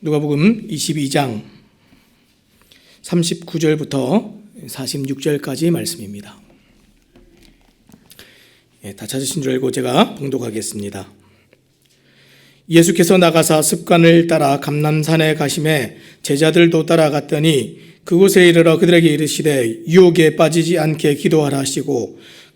누가복음 22장 39절부터 46절까지 말씀입니다. 예, 다 찾으신 줄 알고 제가 봉독하겠습니다. 예수께서 나가사 습관을 따라 감남산에 가심에 제자들도 따라갔더니 그곳에 이르러 그들에게 이르시되 유혹에 빠지지 않게 기도하라 하시고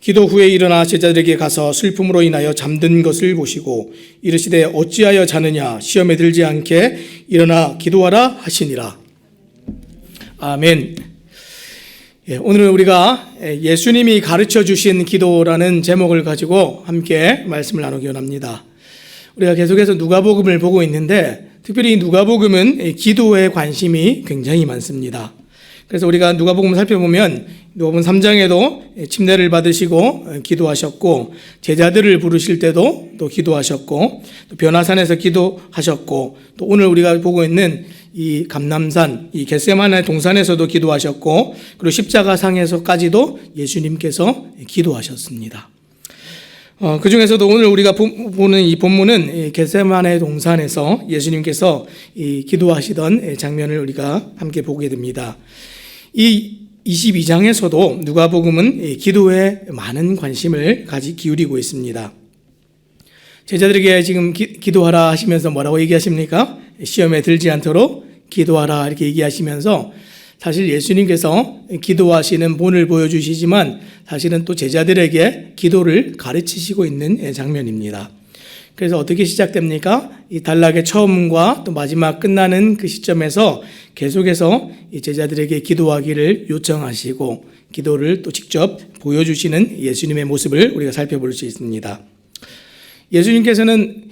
기도 후에 일어나 제자들에게 가서 슬픔으로 인하여 잠든 것을 보시고 이르시되 어찌하여 자느냐 시험에 들지 않게 일어나 기도하라 하시니라 아멘. 예, 오늘은 우리가 예수님이 가르쳐 주신 기도라는 제목을 가지고 함께 말씀을 나누기 원합니다. 우리가 계속해서 누가복음을 보고 있는데 특별히 누가복음은 기도에 관심이 굉장히 많습니다. 그래서 우리가 누가복음 살펴보면 누가복음 3장에도 침례를 받으시고 기도하셨고 제자들을 부르실 때도 또 기도하셨고 또 변화산에서 기도하셨고 또 오늘 우리가 보고 있는 이 감남산 이 겟세마네 동산에서도 기도하셨고 그리고 십자가상에서까지도 예수님께서 기도하셨습니다. 어, 그 중에서도 오늘 우리가 보는 이 본문은 겟세마네 동산에서 예수님께서 이 기도하시던 장면을 우리가 함께 보게 됩니다. 이 22장에서도 누가복음은 기도에 많은 관심을 가지 기울이고 있습니다. 제자들에게 지금 기, 기도하라 하시면서 뭐라고 얘기하십니까? 시험에 들지 않도록 기도하라 이렇게 얘기하시면서 사실 예수님께서 기도하시는 본을 보여주시지만 사실은 또 제자들에게 기도를 가르치시고 있는 장면입니다. 그래서 어떻게 시작됩니까? 이 단락의 처음과 또 마지막 끝나는 그 시점에서 계속해서 제자들에게 기도하기를 요청하시고 기도를 또 직접 보여주시는 예수님의 모습을 우리가 살펴볼 수 있습니다. 예수님께서는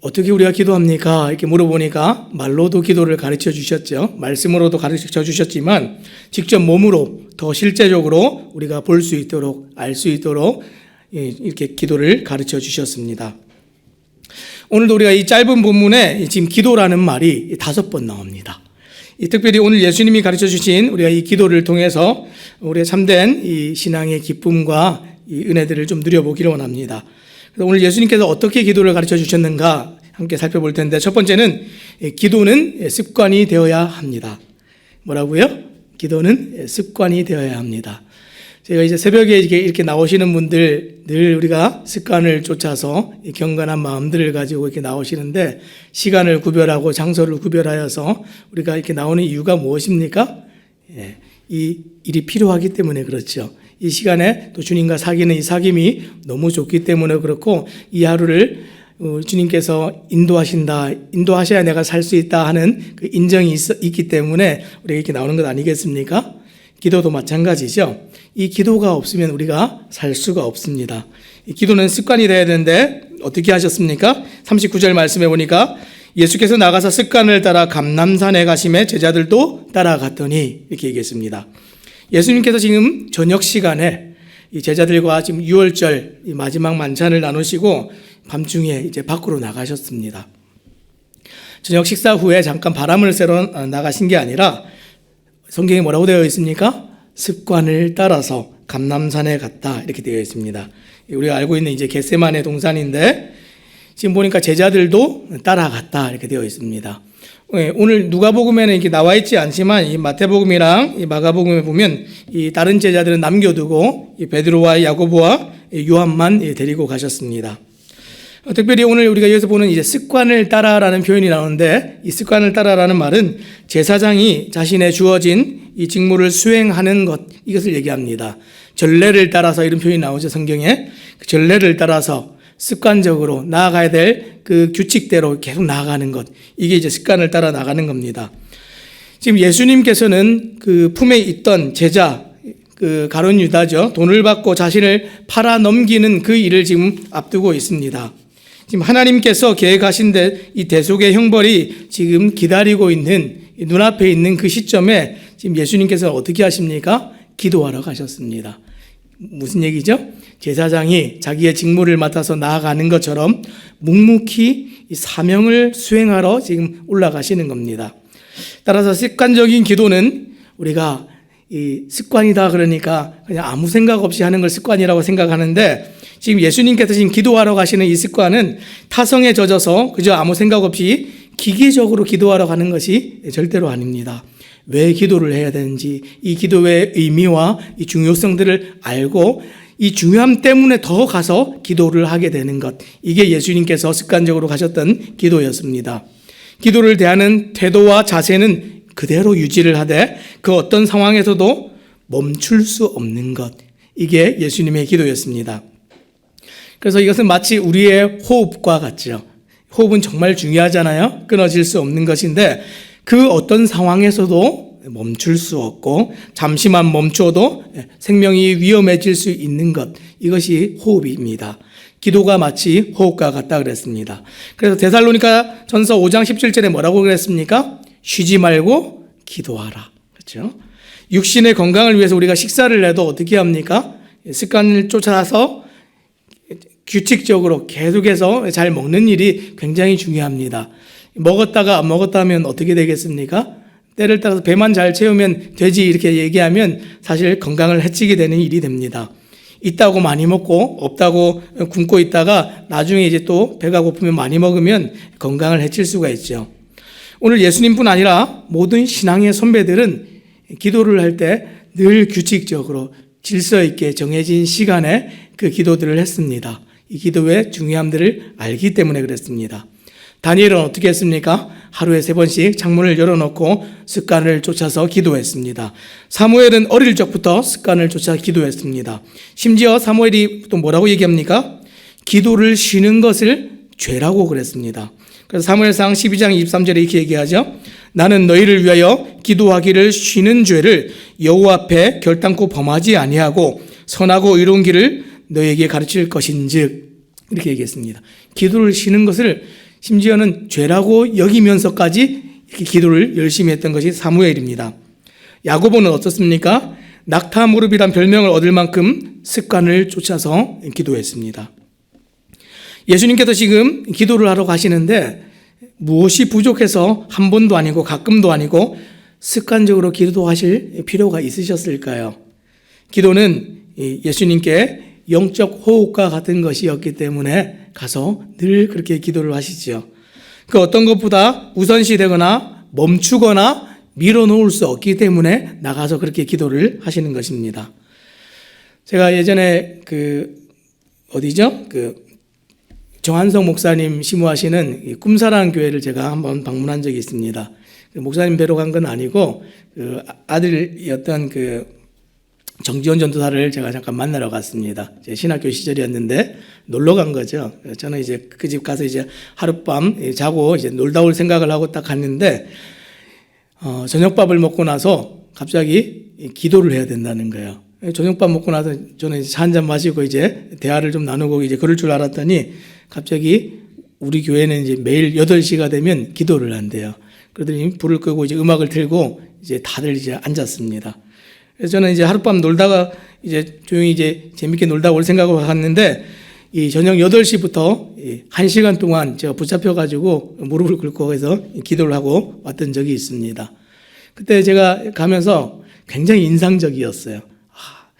어떻게 우리가 기도합니까? 이렇게 물어보니까 말로도 기도를 가르쳐 주셨죠. 말씀으로도 가르쳐 주셨지만 직접 몸으로 더 실제적으로 우리가 볼 수 있도록 알 수 있도록 예, 이렇게 기도를 가르쳐 주셨습니다. 오늘도 우리가 이 짧은 본문에 지금 기도라는 말이 다섯 번 나옵니다. 특별히 오늘 예수님이 가르쳐 주신 우리가 이 기도를 통해서 우리의 참된 이 신앙의 기쁨과 이 은혜들을 좀 누려보기를 원합니다. 오늘 예수님께서 어떻게 기도를 가르쳐 주셨는가 함께 살펴볼 텐데 첫 번째는 기도는 습관이 되어야 합니다. 뭐라고요? 기도는 습관이 되어야 합니다. 제가 이제 새벽에 이렇게, 이렇게 나오시는 분들 늘 우리가 습관을 쫓아서 경건한 마음들을 가지고 이렇게 나오시는데 시간을 구별하고 장소를 구별하여서 우리가 이렇게 나오는 이유가 무엇입니까? 예, 이 일이 필요하기 때문에 그렇죠. 이 시간에 또 주님과 사귀는 이 사귐이 너무 좋기 때문에 그렇고 이 하루를 어, 주님께서 인도하신다, 인도하셔야 내가 살 수 있다 하는 그 인정이 있, 있기 때문에 우리가 이렇게 나오는 것 아니겠습니까? 기도도 마찬가지죠. 이 기도가 없으면 우리가 살 수가 없습니다. 이 기도는 습관이 돼야 되는데 어떻게 하셨습니까? 39절 말씀해 보니까 예수께서 나가서 습관을 따라 감남산에 가심에 제자들도 따라갔더니 이렇게 얘기했습니다. 예수님께서 지금 저녁 시간에 이 제자들과 지금 6월절 마지막 만찬을 나누시고 밤중에 이제 밖으로 나가셨습니다. 저녁 식사 후에 잠깐 바람을 쐬러 나가신 게 아니라 성경에 뭐라고 되어 있습니까? 습관을 따라서 감남산에 갔다 이렇게 되어 있습니다. 우리가 알고 있는 이제 겟세만의 동산인데 지금 보니까 제자들도 따라갔다 이렇게 되어 있습니다. 예, 오늘 누가복음에는 이렇게 나와 있지 않지만 이 마태복음이랑 이 마가복음에 보면 이 다른 제자들은 남겨두고 이 베드로와 야고보와 요한만 데리고 가셨습니다. 어, 특별히 오늘 우리가 여기서 보는 이제 습관을 따라라는 표현이 나오는데 이 습관을 따라라는 말은 제사장이 자신의 주어진 이 직무를 수행하는 것 이것을 얘기합니다. 전례를 따라서 이런 표현이 나오죠 성경에 그 전례를 따라서 습관적으로 나아가야 될 그 규칙대로 계속 나아가는 것. 이게 이제 습관을 따라 나가는 겁니다. 지금 예수님께서는 그 품에 있던 제자, 그 가론 유다죠. 돈을 받고 자신을 팔아 넘기는 그 일을 지금 앞두고 있습니다. 지금 하나님께서 계획하신 이 대속의 형벌이 지금 기다리고 있는 눈앞에 있는 그 시점에 지금 예수님께서 어떻게 하십니까? 기도하러 가셨습니다. 무슨 얘기죠? 제사장이 자기의 직무를 맡아서 나아가는 것처럼 묵묵히 이 사명을 수행하러 지금 올라가시는 겁니다. 따라서 습관적인 기도는 우리가 이 습관이다 그러니까 그냥 아무 생각 없이 하는 걸 습관이라고 생각하는데 지금 예수님께서 지금 기도하러 가시는 이 습관은 타성에 젖어서 그저 아무 생각 없이 기계적으로 기도하러 가는 것이 절대로 아닙니다. 왜 기도를 해야 되는지 이 기도의 의미와 이 중요성들을 알고 이 중요함 때문에 더 가서 기도를 하게 되는 것. 이게 예수님께서 습관적으로 가셨던 기도였습니다. 기도를 대하는 태도와 자세는 그대로 유지를 하되 그 어떤 상황에서도 멈출 수 없는 것. 이게 예수님의 기도였습니다. 그래서 이것은 마치 우리의 호흡과 같죠. 호흡은 정말 중요하잖아요. 끊어질 수 없는 것인데 그 어떤 상황에서도 멈출 수 없고 잠시만 멈춰도 생명이 위험해질 수 있는 것 이것이 호흡입니다. 기도가 마치 호흡과 같다 그랬습니다. 그래서 데살로니가 전서 5장 17절에 뭐라고 그랬습니까? 쉬지 말고 기도하라. 그렇죠? 육신의 건강을 위해서 우리가 식사를 해도 어떻게 합니까? 습관을 쫓아서 규칙적으로 계속해서 잘 먹는 일이 굉장히 중요합니다. 먹었다가 안 먹었다 하면 어떻게 되겠습니까? 때를 따라서 배만 잘 채우면 되지 이렇게 얘기하면 사실 건강을 해치게 되는 일이 됩니다. 있다고 많이 먹고 없다고 굶고 있다가 나중에 이제 또 배가 고프면 많이 먹으면 건강을 해칠 수가 있죠. 오늘 예수님뿐 아니라 모든 신앙의 선배들은 기도를 할 때 늘 규칙적으로 질서 있게 정해진 시간에 그 기도들을 했습니다. 이 기도의 중요함들을 알기 때문에 그랬습니다. 다니엘은 어떻게 했습니까? 하루에 세 번씩 창문을 열어놓고 습관을 쫓아서 기도했습니다. 사무엘은 어릴 적부터 습관을 쫓아 기도했습니다. 심지어 사무엘이 또 뭐라고 얘기합니까? 기도를 쉬는 것을 죄라고 그랬습니다. 그래서 사무엘상 12장 23절에 이렇게 얘기하죠. 나는 너희를 위하여 기도하기를 쉬는 죄를 여호와 앞에 결단코 범하지 아니하고 선하고 의로운 길을 너에게 가르칠 것인즉 이렇게 얘기했습니다. 기도를 쉬는 것을 심지어는 죄라고 여기면서까지 이렇게 기도를 열심히 했던 것이 사무엘입니다. 야고보는 어떻습니까? 낙타 무릎이란 별명을 얻을 만큼 습관을 쫓아서 기도했습니다. 예수님께서 지금 기도를 하러 가시는데 무엇이 부족해서 한 번도 아니고 가끔도 아니고 습관적으로 기도하실 필요가 있으셨을까요? 기도는 예수님께 영적 호흡과 같은 것이었기 때문에 가서 늘 그렇게 기도를 하시지요. 그 어떤 것보다 우선시 되거나 멈추거나 밀어놓을 수 없기 때문에 나가서 그렇게 기도를 하시는 것입니다. 제가 예전에 그 어디죠? 그 정한성 목사님 심우하시는 꿈사랑 교회를 제가 한번 방문한 적이 있습니다. 그 목사님 뵈러 간 건 아니고 그 아들이었던 그 정지원 전도사를 제가 잠깐 만나러 갔습니다. 제 신학교 시절이었는데 놀러 간 거죠. 저는 이제 그 집 가서 이제 하룻밤 자고 이제 놀다 올 생각을 하고 딱 갔는데 어, 저녁밥을 먹고 나서 갑자기 기도를 해야 된다는 거예요. 저녁밥 먹고 나서 저는 차 한 잔 마시고 이제 대화를 좀 나누고 이제 그럴 줄 알았더니 갑자기 우리 교회는 이제 매일 8시가 되면 기도를 한대요. 그러더니 불을 끄고 이제 음악을 틀고 이제 다들 이제 앉았습니다. 그래서 저는 이제 하룻밤 놀다가 이제 조용히 이제 재밌게 놀다 올 생각으로 갔는데 이 저녁 8시부터 1시간 동안 제가 붙잡혀가지고 무릎을 꿇고 해서 기도를 하고 왔던 적이 있습니다. 그때 제가 가면서 굉장히 인상적이었어요. 아,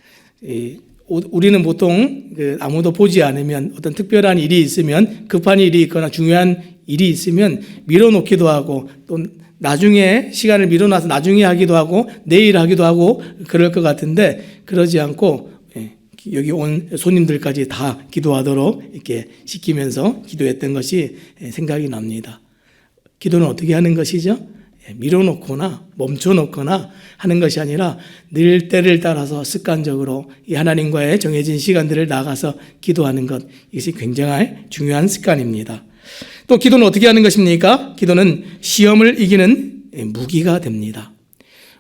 우리는 보통 그 아무도 보지 않으면 어떤 특별한 일이 있으면 급한 일이 있거나 중요한 일이 있으면 밀어놓기도 하고 또 나중에 시간을 밀어놔서 나중에 하기도 하고 내일 하기도 하고 그럴 것 같은데 그러지 않고 예, 여기 온 손님들까지 다 기도하도록 이렇게 시키면서 기도했던 것이 예, 생각이 납니다. 기도는 어떻게 하는 것이죠? 예, 밀어놓거나 멈춰놓거나 하는 것이 아니라 늘 때를 따라서 습관적으로 이 하나님과의 정해진 시간들을 나가서 기도하는 것 이것이 굉장히 중요한 습관입니다. 또 기도는 어떻게 하는 것입니까? 기도는 시험을 이기는 무기가 됩니다.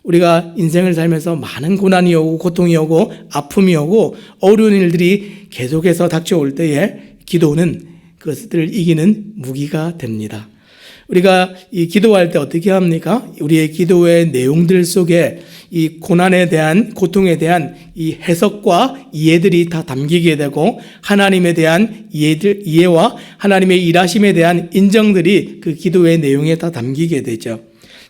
우리가 인생을 살면서 많은 고난이 오고 고통이 오고 아픔이 오고 어려운 일들이 계속해서 닥쳐올 때에 기도는 그것들을 이기는 무기가 됩니다. 우리가 이 기도할 때 어떻게 합니까? 우리의 기도의 내용들 속에 이 고난에 대한 고통에 대한 이 해석과 이해들이 다 담기게 되고 하나님에 대한 이해들 이해와 하나님의 일하심에 대한 인정들이 그 기도의 내용에 다 담기게 되죠.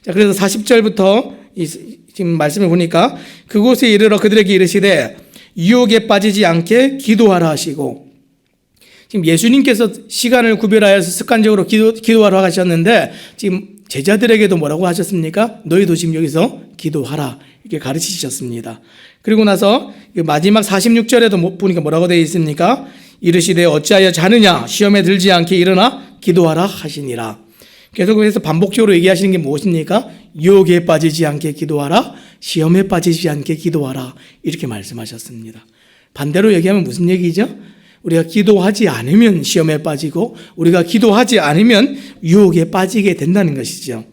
자, 그래서 40절부터 이, 지금 말씀을 보니까 그곳에 이르러 그들에게 이르시되 유혹에 빠지지 않게 기도하라 하시고 지금 예수님께서 시간을 구별하여서 습관적으로 기도, 기도하러 가셨는데 지금 제자들에게도 뭐라고 하셨습니까? 너희도 지금 여기서 기도하라. 이렇게 가르치셨습니다. 그리고 나서 그 마지막 46절에도 보니까 뭐라고 되어 있습니까? 이르시되 어찌하여 자느냐? 시험에 들지 않게 일어나 기도하라 하시니라. 계속해서 반복적으로 얘기하시는 게 무엇입니까? 유혹에 빠지지 않게 기도하라. 시험에 빠지지 않게 기도하라. 이렇게 말씀하셨습니다. 반대로 얘기하면 무슨 얘기죠? 우리가 기도하지 않으면 시험에 빠지고 우리가 기도하지 않으면 유혹에 빠지게 된다는 것이죠.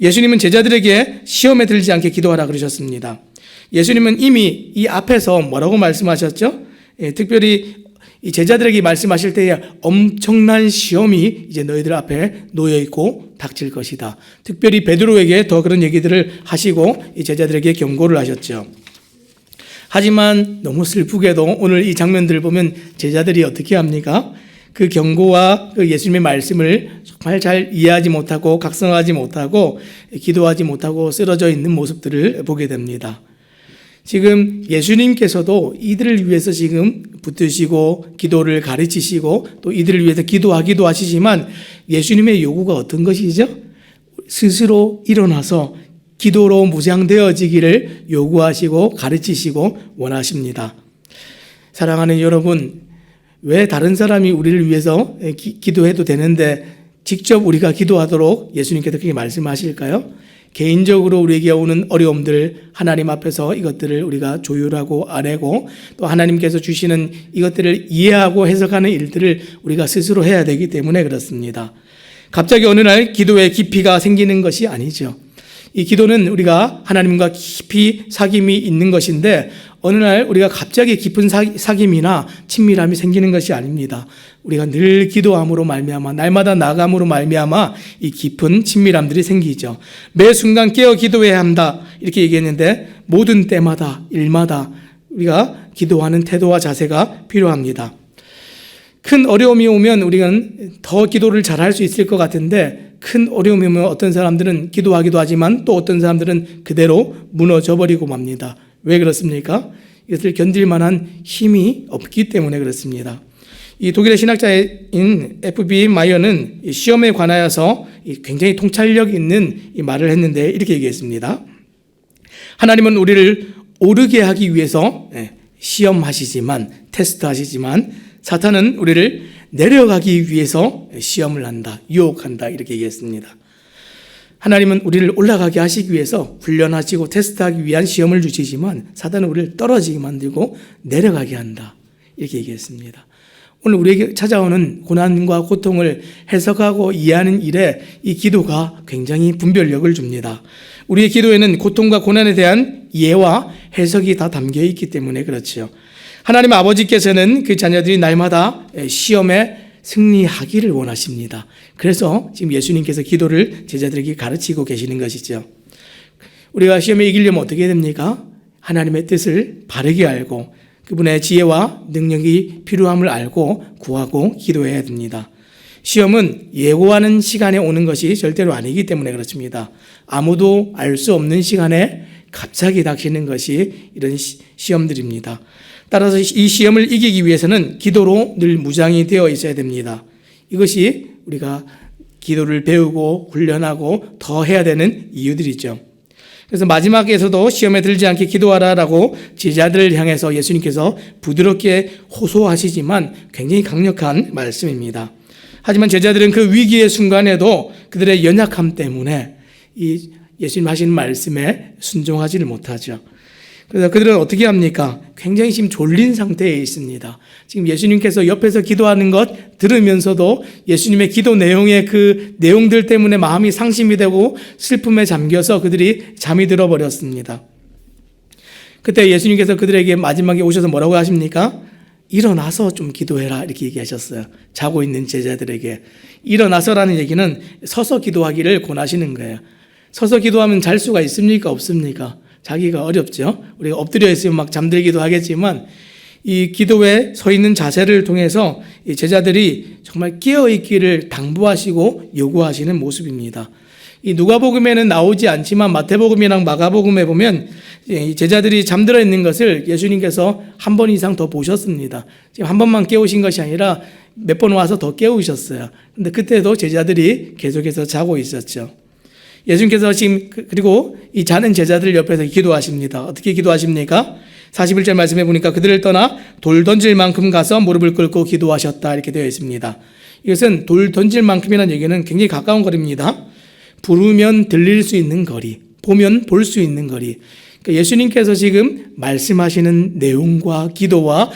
예수님은 제자들에게 시험에 들지 않게 기도하라 그러셨습니다. 예수님은 이미 이 앞에서 뭐라고 말씀하셨죠? 예, 특별히 이 제자들에게 말씀하실 때에 엄청난 시험이 이제 너희들 앞에 놓여 있고 닥칠 것이다. 특별히 베드로에게 더 그런 얘기들을 하시고 이 제자들에게 경고를 하셨죠. 하지만 너무 슬프게도 오늘 이 장면들을 보면 제자들이 어떻게 합니까? 그 경고와 그 예수님의 말씀을 정말 잘 이해하지 못하고 각성하지 못하고 기도하지 못하고 쓰러져 있는 모습들을 보게 됩니다. 지금 예수님께서도 이들을 위해서 지금 붙드시고 기도를 가르치시고 또 이들을 위해서 기도하기도 하시지만 예수님의 요구가 어떤 것이죠? 스스로 일어나서 기도로 무장되어지기를 요구하시고 가르치시고 원하십니다. 사랑하는 여러분, 왜 다른 사람이 우리를 위해서 기, 기도해도 되는데 직접 우리가 기도하도록 예수님께서 그렇게 말씀하실까요? 개인적으로 우리에게 오는 어려움들 하나님 앞에서 이것들을 우리가 조율하고 아내고 또 하나님께서 주시는 이것들을 이해하고 해석하는 일들을 우리가 스스로 해야 되기 때문에 그렇습니다. 갑자기 어느 날 기도에 깊이가 생기는 것이 아니죠. 이 기도는 우리가 하나님과 깊이 사귐이 있는 것인데 어느 날 우리가 갑자기 깊은 사귐이나 친밀함이 생기는 것이 아닙니다. 우리가 늘 기도함으로 말미암아 날마다 나감으로 말미암아 이 깊은 친밀함들이 생기죠. 매 순간 깨어 기도해야 한다 이렇게 얘기했는데 모든 때마다 일마다 우리가 기도하는 태도와 자세가 필요합니다. 큰 어려움이 오면 우리는 더 기도를 잘할 수 있을 것 같은데 큰 어려움이 오면 어떤 사람들은 기도하기도 하지만 또 어떤 사람들은 그대로 무너져 버리고 맙니다. 왜 그렇습니까? 이것을 견딜 만한 힘이 없기 때문에 그렇습니다. 이 독일의 신학자인 F.B. 마이어는 시험에 관하여서 굉장히 통찰력 있는 말을 했는데 이렇게 얘기했습니다. 하나님은 우리를 오르게 하기 위해서 예, 시험하시지만 테스트하시지만 사탄은 우리를 내려가기 위해서 시험을 한다, 유혹한다 이렇게 얘기했습니다. 하나님은 우리를 올라가게 하시기 위해서 훈련하시고 테스트하기 위한 시험을 주시지만 사단은 우리를 떨어지게 만들고 내려가게 한다. 이렇게 얘기했습니다. 오늘 우리에게 찾아오는 고난과 고통을 해석하고 이해하는 일에 이 기도가 굉장히 분별력을 줍니다. 우리의 기도에는 고통과 고난에 대한 이해와 해석이 다 담겨 있기 때문에 그렇죠. 하나님 아버지께서는 그 자녀들이 날마다 시험에 승리하기를 원하십니다. 그래서 지금 예수님께서 기도를 제자들에게 가르치고 계시는 것이죠. 우리가 시험에 이기려면 어떻게 됩니까? 하나님의 뜻을 바르게 알고 그분의 지혜와 능력이 필요함을 알고 구하고 기도해야 됩니다. 시험은 예고하는 시간에 오는 것이 절대로 아니기 때문에 그렇습니다. 아무도 알 수 없는 시간에 갑자기 닥치는 것이 이런 시험들입니다. 따라서 이 시험을 이기기 위해서는 기도로 늘 무장이 되어 있어야 됩니다. 이것이 우리가 기도를 배우고 훈련하고 더 해야 되는 이유들이죠. 그래서 마지막에서도 시험에 들지 않게 기도하라라고 제자들을 향해서 예수님께서 부드럽게 호소하시지만 굉장히 강력한 말씀입니다. 하지만 제자들은 그 위기의 순간에도 그들의 연약함 때문에 이 예수님 하시는 말씀에 순종하지를 못하죠. 그래서 그들은 어떻게 합니까? 굉장히 지금 졸린 상태에 있습니다. 지금 예수님께서 옆에서 기도하는 것 들으면서도 예수님의 기도 내용의 그 내용들 때문에 마음이 상심이 되고 슬픔에 잠겨서 그들이 잠이 들어버렸습니다. 그때 예수님께서 그들에게 마지막에 오셔서 뭐라고 하십니까? 일어나서 좀 기도해라 이렇게 얘기하셨어요. 자고 있는 제자들에게 일어나서라는 얘기는 서서 기도하기를 권하시는 거예요. 서서 기도하면 잘 수가 있습니까 없습니까? 자기가 어렵죠. 우리가 엎드려 있으면 막 잠들기도 하겠지만 이 기도에 서 있는 자세를 통해서 이 제자들이 정말 깨어 있기를 당부하시고 요구하시는 모습입니다. 이 누가복음에는 나오지 않지만 마태복음이랑 마가복음에 보면 이 제자들이 잠들어 있는 것을 예수님께서 한 번 이상 더 보셨습니다. 지금 한 번만 깨우신 것이 아니라 몇 번 와서 더 깨우셨어요. 근데 그때도 제자들이 계속해서 자고 있었죠. 예수님께서 지금 그- 그리고 이 자는 제자들 옆에서 기도하십니다. 어떻게 기도하십니까? 41절 말씀해 보니까 그들을 떠나 돌 던질 만큼 가서 무릎을 꿇고 기도하셨다 이렇게 되어 있습니다. 이것은 돌 던질 만큼이라는 얘기는 굉장히 가까운 거리입니다. 부르면 들릴 수 있는 거리, 보면 볼 수 있는 거리. 그러니까 예수님께서 지금 말씀하시는 내용과 기도와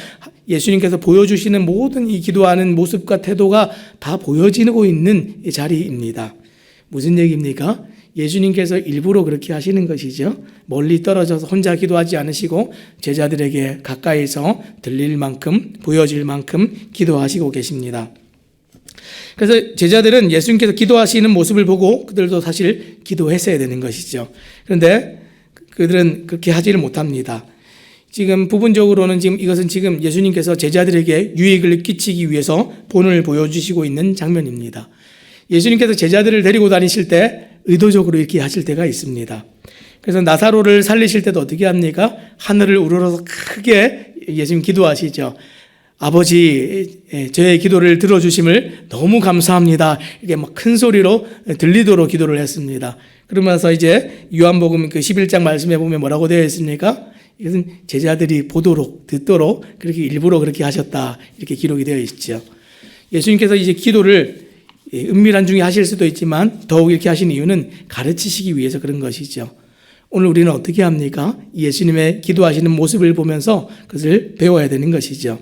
예수님께서 보여주시는 모든 이 기도하는 모습과 태도가 다 보여지고 있는 이 자리입니다. 무슨 얘기입니까? 예수님께서 일부러 그렇게 하시는 것이죠. 멀리 떨어져서 혼자 기도하지 않으시고 제자들에게 가까이서 들릴 만큼, 보여질 만큼 기도하시고 계십니다. 그래서 제자들은 예수님께서 기도하시는 모습을 보고 그들도 사실 기도했어야 되는 것이죠. 그런데 그들은 그렇게 하지를 못합니다. 지금 부분적으로는 지금 이것은 지금 예수님께서 제자들에게 유익을 끼치기 위해서 본을 보여주시고 있는 장면입니다. 예수님께서 제자들을 데리고 다니실 때 의도적으로 이렇게 하실 때가 있습니다. 그래서 나사로를 살리실 때도 어떻게 합니까? 하늘을 우러러서 크게 예수님 기도하시죠. 아버지, 예, 저의 기도를 들어주심을 너무 감사합니다. 이게 막 큰 소리로 들리도록 기도를 했습니다. 그러면서 이제 요한복음 그 11장 말씀에 보면 뭐라고 되어 있습니까? 이것은 제자들이 보도록, 듣도록 그렇게 일부러 그렇게 하셨다. 이렇게 기록이 되어 있죠. 예수님께서 이제 기도를 예, 은밀한 중에 하실 수도 있지만 더욱 이렇게 하신 이유는 가르치시기 위해서 그런 것이죠. 오늘 우리는 어떻게 합니까? 예수님의 기도하시는 모습을 보면서 그것을 배워야 되는 것이죠.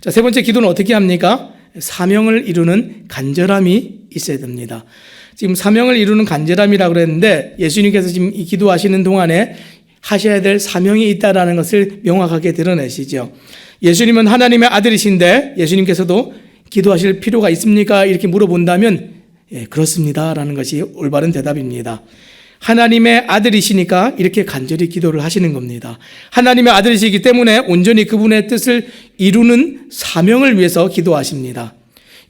자, 세 번째 기도는 어떻게 합니까? 사명을 이루는 간절함이 있어야 됩니다. 지금 사명을 이루는 간절함이라고 그랬는데 예수님께서 지금 이 기도하시는 동안에 하셔야 될 사명이 있다라는 것을 명확하게 드러내시죠. 예수님은 하나님의 아들이신데 예수님께서도 기도하실 필요가 있습니까? 이렇게 물어본다면 예, 그렇습니다라는 것이 올바른 대답입니다. 하나님의 아들이시니까 이렇게 간절히 기도를 하시는 겁니다. 하나님의 아들이시기 때문에 온전히 그분의 뜻을 이루는 사명을 위해서 기도하십니다.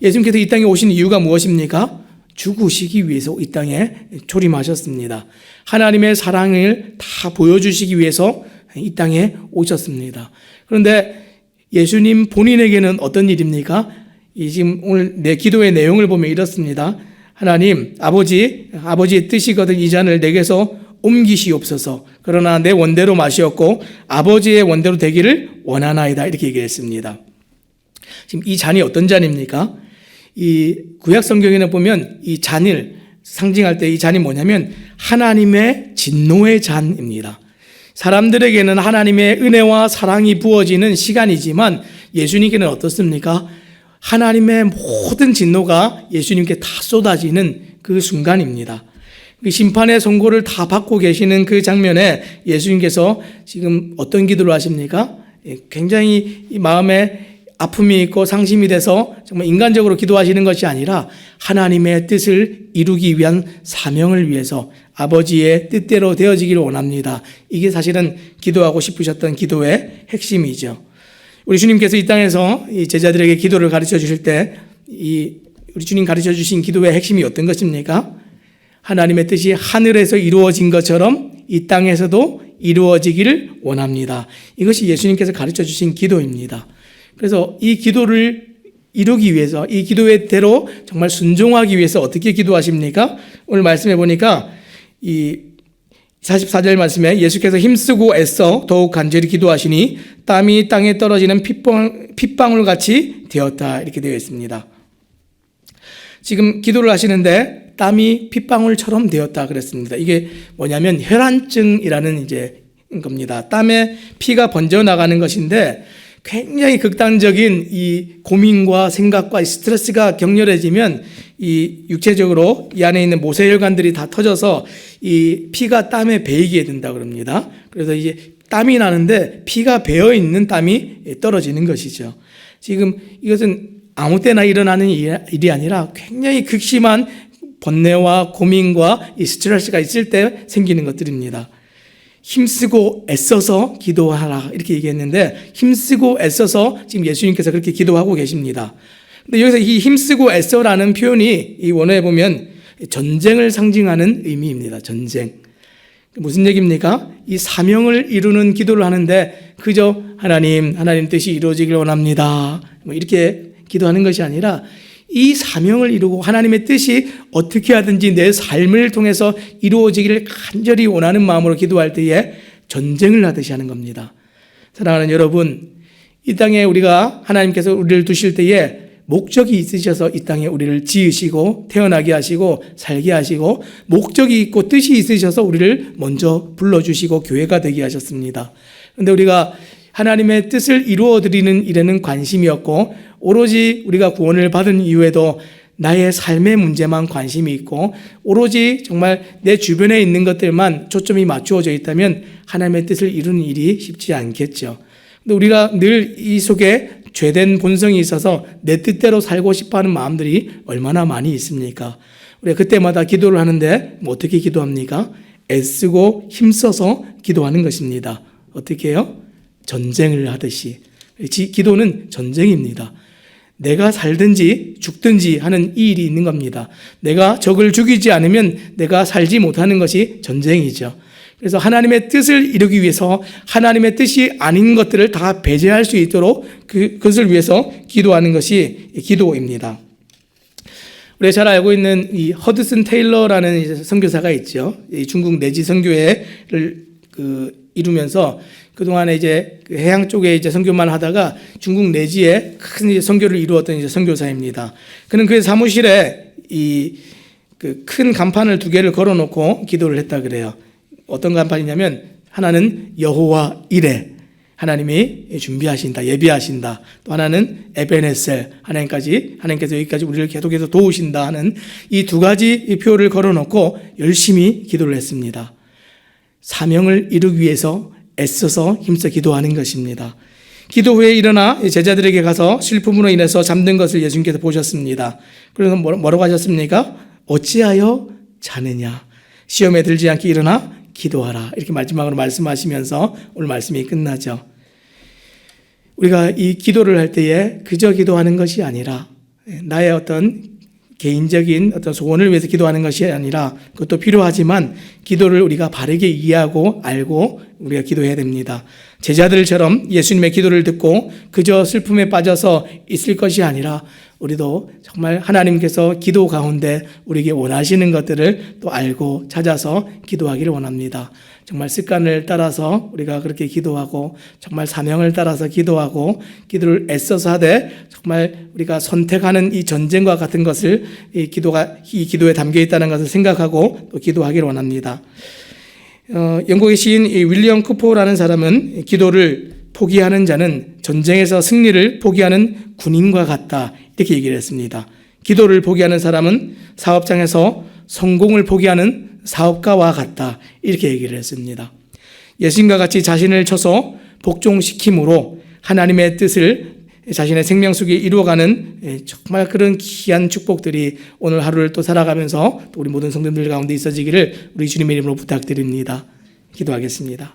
예수님께서 이 땅에 오신 이유가 무엇입니까? 죽으시기 위해서 이 땅에 조림하셨습니다. 하나님의 사랑을 다 보여주시기 위해서 이 땅에 오셨습니다. 그런데 예수님 본인에게는 어떤 일입니까? 이 지금 오늘 내 기도의 내용을 보면 이렇습니다. 하나님, 아버지, 아버지의 뜻이거든 이 잔을 내게서 옮기시옵소서. 그러나 내 원대로 마시었고 아버지의 원대로 되기를 원하나이다. 이렇게 얘기했습니다. 지금 이 잔이 어떤 잔입니까? 이 구약 성경에는 보면 이 잔을 상징할 때 이 잔이 뭐냐면 하나님의 진노의 잔입니다. 사람들에게는 하나님의 은혜와 사랑이 부어지는 시간이지만 예수님께는 어떻습니까? 하나님의 모든 진노가 예수님께 다 쏟아지는 그 순간입니다. 그 심판의 선고를 다 받고 계시는 그 장면에 예수님께서 지금 어떤 기도를 하십니까? 예, 굉장히 이 마음에 아픔이 있고 상심이 돼서 정말 인간적으로 기도하시는 것이 아니라 하나님의 뜻을 이루기 위한 사명을 위해서 아버지의 뜻대로 되어지기를 원합니다. 이게 사실은 기도하고 싶으셨던 기도의 핵심이죠. 우리 주님께서 이 땅에서 이 제자들에게 기도를 가르쳐 주실 때 이 우리 주님 가르쳐 주신 기도의 핵심이 어떤 것입니까? 하나님의 뜻이 하늘에서 이루어진 것처럼 이 땅에서도 이루어지기를 원합니다. 이것이 예수님께서 가르쳐 주신 기도입니다. 그래서 이 기도를 이루기 위해서 이 기도의 대로 정말 순종하기 위해서 어떻게 기도하십니까? 오늘 말씀해 보니까 이 44절 말씀에 예수께서 힘쓰고 애써 더욱 간절히 기도하시니 땀이 땅에 떨어지는 핏방, 핏방울 같이 되었다. 이렇게 되어 있습니다. 지금 기도를 하시는데 땀이 핏방울처럼 되었다 그랬습니다. 이게 뭐냐면 혈안증이라는 이제 겁니다. 땀에 피가 번져 나가는 것인데 굉장히 극단적인 이 고민과 생각과 스트레스가 격렬해지면 이 육체적으로 이 안에 있는 모세혈관들이 다 터져서 이 피가 땀에 배이게 된다 그럽니다. 그래서 이제 땀이 나는데 피가 배어 있는 땀이 떨어지는 것이죠. 지금 이것은 아무 때나 일어나는 일이 아니라 굉장히 극심한 번뇌와 고민과 이 스트레스가 있을 때 생기는 것들입니다. 힘쓰고 애써서 기도하라 이렇게 얘기했는데 힘쓰고 애써서 지금 예수님께서 그렇게 기도하고 계십니다. 근데 여기서 이 힘쓰고 애써라는 표현이 이 원어에 보면 전쟁을 상징하는 의미입니다. 전쟁. 무슨 얘기입니까? 이 사명을 이루는 기도를 하는데 그저 하나님, 하나님 뜻이 이루어지길 원합니다. 뭐 이렇게 기도하는 것이 아니라 이 사명을 이루고 하나님의 뜻이 어떻게 하든지 내 삶을 통해서 이루어지기를 간절히 원하는 마음으로 기도할 때에 전쟁을 하듯이 하는 겁니다. 사랑하는 여러분, 이 땅에 우리가 하나님께서 우리를 두실 때에 목적이 있으셔서 이 땅에 우리를 지으시고 태어나게 하시고 살게 하시고 목적이 있고 뜻이 있으셔서 우리를 먼저 불러주시고 교회가 되게 하셨습니다. 그런데 우리가 하나님의 뜻을 이루어 드리는 일에는 관심이 없고 오로지 우리가 구원을 받은 이후에도 나의 삶의 문제만 관심이 있고 오로지 정말 내 주변에 있는 것들만 초점이 맞추어져 있다면 하나님의 뜻을 이루는 일이 쉽지 않겠죠. 근데 우리가 늘 이 속에 죄된 본성이 있어서 내 뜻대로 살고 싶어 하는 마음들이 얼마나 많이 있습니까? 우리가 그때마다 기도를 하는데 뭐 어떻게 기도합니까? 애쓰고 힘써서 기도하는 것입니다. 어떻게 해요? 전쟁을 하듯이. 기도는 전쟁입니다. 내가 살든지 죽든지 하는 이 일이 있는 겁니다. 내가 적을 죽이지 않으면 내가 살지 못하는 것이 전쟁이죠. 그래서 하나님의 뜻을 이루기 위해서 하나님의 뜻이 아닌 것들을 다 배제할 수 있도록 그, 그것을 위해서 기도하는 것이 기도입니다. 우리가 잘 알고 있는 이 허드슨 테일러라는 선교사가 있죠. 중국 내지 선교회를 그 이루면서 그동안에 이제 그 해양 쪽에 이제 선교만 하다가 중국 내지에 큰 이제 선교를 이루었던 이제 선교사입니다. 그는 그 사무실에 이 그 큰 간판을 두 개를 걸어 놓고 기도를 했다 그래요. 어떤 간판이냐면 하나는 여호와 이레 하나님이 준비하신다, 예비하신다. 또 하나는 에베네셀 하나님까지 하나님께서 여기까지 우리를 계속해서 도우신다 하는 이 두 가지 표를 걸어 놓고 열심히 기도를 했습니다. 사명을 이루기 위해서 애써서 힘써 기도하는 것입니다. 기도 후에 일어나 제자들에게 가서 슬픔으로 인해서 잠든 것을 예수님께서 보셨습니다. 그래서 뭐라고 하셨습니까? 어찌하여 자느냐? 시험에 들지 않게 일어나 기도하라. 이렇게 마지막으로 말씀하시면서 오늘 말씀이 끝나죠. 우리가 이 기도를 할 때에 그저 기도하는 것이 아니라 나의 어떤 개인적인 어떤 소원을 위해서 기도하는 것이 아니라 그것도 필요하지만 기도를 우리가 바르게 이해하고 알고 우리가 기도해야 됩니다. 제자들처럼 예수님의 기도를 듣고 그저 슬픔에 빠져서 있을 것이 아니라 우리도 정말 하나님께서 기도 가운데 우리에게 원하시는 것들을 또 알고 찾아서 기도하기를 원합니다. 정말 습관을 따라서 우리가 그렇게 기도하고 정말 사명을 따라서 기도하고 기도를 애써서 하되 정말 우리가 선택하는 이 전쟁과 같은 것을 이 기도가 이 기도에 담겨 있다는 것을 생각하고 또 기도하기를 원합니다. 어, 영국의 시인 윌리엄 쿠포라는 사람은 기도를 포기하는 자는 전쟁에서 승리를 포기하는 군인과 같다. 이렇게 얘기를 했습니다. 기도를 포기하는 사람은 사업장에서 성공을 포기하는 사업가와 같다. 이렇게 얘기를 했습니다. 예수님과 같이 자신을 쳐서 복종시킴으로 하나님의 뜻을 자신의 생명 속에 이루어가는 정말 그런 귀한 축복들이 오늘 하루를 또 살아가면서 또 우리 모든 성도들 가운데 있어지기를 우리 주님의 이름으로 부탁드립니다. 기도하겠습니다.